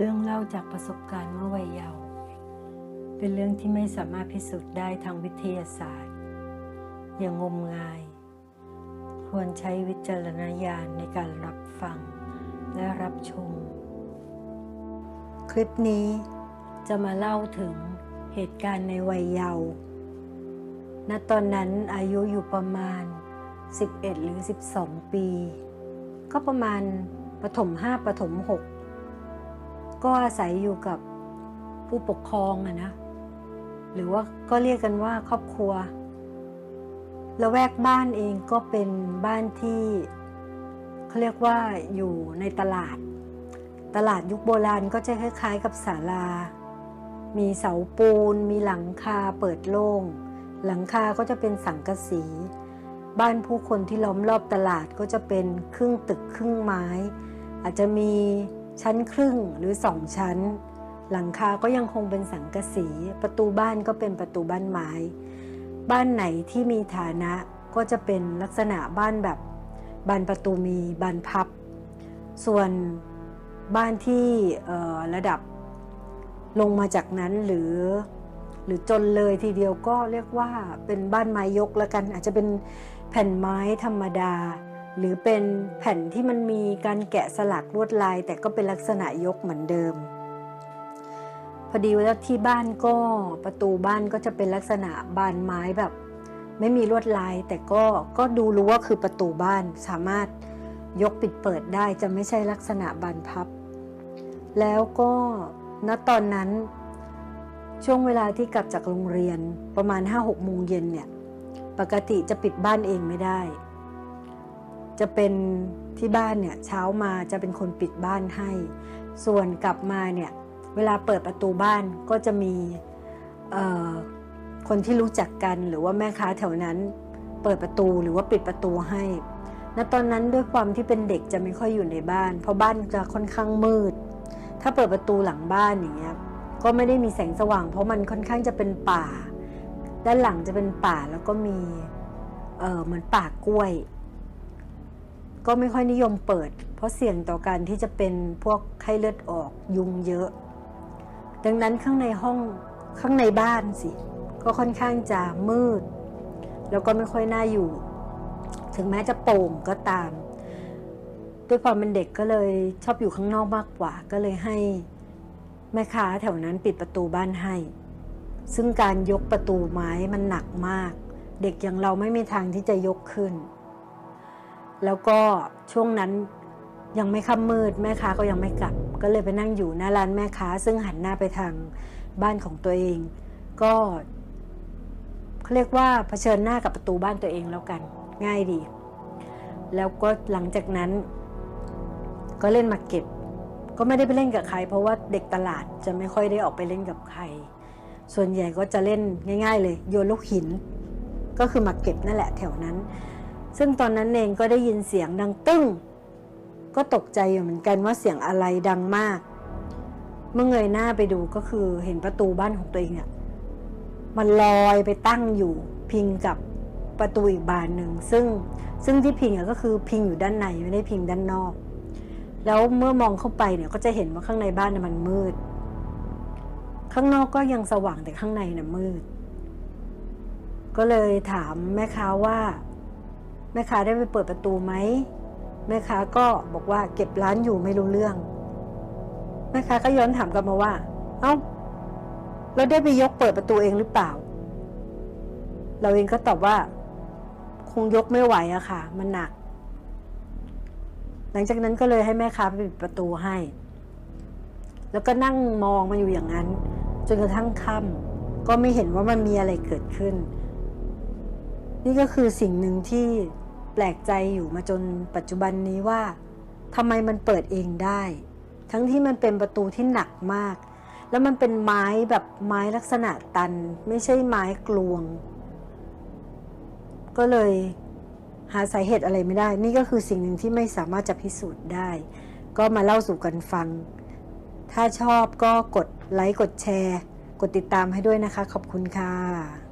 เรื่องเล่าจากประสบการณ์เมื่อวัยเยาว์เป็นเรื่องที่ไม่สามารถพิสูจน์ได้ทางวิทยาศาสตร์ อย่างงมงาย ควรใช้วิจารณญาณในการรับฟังและรับชม คลิปนี้จะมาเล่าถึงเหตุการณ์ในวัยเยาว์ณตอนนั้นอายุอยู่ประมาณ 11 หรือ 12 ปี ก็ประมาณประถม5ประถม6 ก็อาศัยอยู่กับผู้ปกครองอะนะหรือว่าก็เรียกกันว่าครอบครัวละแวกบ้านเองก็เป็นบ้านที่เขาเรียกว่าอยู่ในตลาด ตลาดยุคโบราณก็จะคล้ายๆ กับศาลา มีเสาปูน มีหลังคาเปิดโล่ง หลังคาก็จะเป็นสังกะสี บ้านผู้คนที่ล้อมรอบตลาดก็จะเป็นครึ่งตึกครึ่งไม้ อาจจะมี ชั้นครึ่งหรือสองชั้น หลังคาก็ยังคงเป็นสังกะสี ประตูบ้านก็เป็นประตูบ้านไม้ บ้านไหนที่มีฐานะก็จะเป็นลักษณะบ้านแบบบานประตูมีบานพับ ส่วนบ้านที่ระดับลงมาจากนั้นหรือหรือจนเลยทีเดียวก็เรียกว่าเป็นบ้านไม้ยกแล้วกัน อาจจะเป็นแผ่นไม้ธรรมดา หรือเป็นแผ่นที่มันมีการแกะสลักลวดลาย แต่ก็เป็นลักษณะยกเหมือนเดิม พอดีว่าที่บ้านก็ประตูบ้านก็จะเป็นลักษณะบานไม้แบบ ไม่มีลวดลาย แต่ก็ก็ดูรู้ว่าคือประตูบ้านสามารถยกปิดเปิดได้จะไม่ใช่ลักษณะบานพับ แล้วก็ณตอนนั้น ช่วงเวลาที่กลับจากโรงเรียนประมาณ5-6โมงเย็นเนี่ยปกติจะปิดบ้านเองไม่ได้ จะเป็นที่บ้านเนี่ยเช้ามาจะเป็นคนปิดบ้านให้ ส่วนกลับมาเนี่ยเวลาเปิดประตูบ้านก็จะมีคนที่รู้จักกันหรือว่าแม่ค้าแถวนั้น เปิดประตูหรือว่าปิดประตูให้ณตอนนั้นด้วยความที่เป็นเด็กจะไม่ค่อยอยู่ในบ้าน เพราะบ้านจะค่อนข้างมืด ถ้าเปิดประตูหลังบ้านอย่างเงี้ยก็ไม่ได้มีแสงสว่าง เพราะมันค่อนข้างจะเป็นป่า ด้านหลังจะเป็นป่าแล้วก็มีเออเหมือนป่ากล้วย ก็ไม่ค่อยนิยมเปิด เพราะเสี่ยงต่อการที่จะเป็นพวกไข้เลือดออกยุงเยอะ ดังนั้นข้างในห้องข้างในบ้านสิ ก็ค่อนข้างจะมืด แล้วก็ไม่ค่อยน่าอยู่ ถึงแม้จะโป่งก็ตาม ด้วยความเป็นเด็กก็เลยชอบอยู่ข้างนอกมากกว่า ก็เลยให้แม่ค้าแถวนั้นปิดประตูบ้านให้ ซึ่งการยกประตูไม้มันหนักมาก เด็กอย่างเราไม่มีทางที่จะยกขึ้น แล้วก็ช่วงนั้นยังไม่ค่ำมืดแม่ค้าก็ยังไม่กลับ ก็เลยไปนั่งอยู่หน้าร้านแม่ค้า ซึ่งหันหน้าไปทางบ้านของตัวเอง ก็เขาเรียกว่าเผชิญหน้ากับประตูบ้านตัวเองแล้วกัน ง่ายดี แล้วก็หลังจากนั้น ก็เล่นมาเก็บก็ไม่ได้ไปเล่นกับใคร เพราะว่าเด็กตลาดจะไม่ค่อยได้ออกไปเล่นกับใคร ส่วนใหญ่ก็จะเล่นง่าย ๆ เลยโยนลูกหิน ก็คือมาเก็บนั่นแหละแถวนั้น ซึ่งตอนนั้นเองก็ได้ยินเสียงดังตึ้ง ก็ตกใจอยู่เหมือนกันว่าเสียงอะไรดังมาก เมื่อเงยหน้าไปดูก็คือเห็นประตูบ้านของตัวเองเนี่ยมันลอยไปตั้งอยู่พิงกับประตูอีกบานหนึ่งซึ่งซึ่งที่พิงก็คือพิงอยู่ด้านในไม่ได้พิงด้านนอก แล้วเมื่อมองเข้าไปเนี่ยก็จะเห็นว่าข้างในบ้านมันมืด ข้างนอกก็ยังสว่างแต่ข้างในน่ะมืด ก็เลยถามแม่ค้าว่า แม่ค้าได้ไปเปิดประตูไหมแม่ค้าก็บอกว่าเก็บร้านอยู่ไม่รู้เรื่อง แม่ค้าก็ย้อนถามกลับมาว่า เอา้าเราได้ไปยกเปิดประตูเองหรือเปล่า เราเองก็ตอบว่า คงยกไม่ไหวอะค่ะ มันหนัก หลังจากนั้นก็เลยให้แม่ค้าไปปิดประตูให้ แล้วก็นั่งมองมันอยู่อย่างนั้น จนกระทั่งค่ำก็ไม่เห็นว่ามันมีอะไรเกิดขึ้น นี่ก็คือสิ่งหนึ่งที่แปลกใจอยู่มาจนปัจจุบันนี้ว่าทำไมมันเปิดเองได้ ทั้งที่มันเป็นประตูที่หนักมาก แล้วมันเป็นไม้แบบไม้ลักษณะตัน ไม่ใช่ไม้กลวง ก็เลยหาสาเหตุอะไรไม่ได้ นี่ก็คือสิ่งหนึ่งที่ไม่สามารถจะพิสูจน์ได้ ก็มาเล่าสู่กันฟัง ถ้าชอบก็กดไลค์กดแชร์ กดติดตามให้ด้วยนะคะ ขอบคุณค่ะ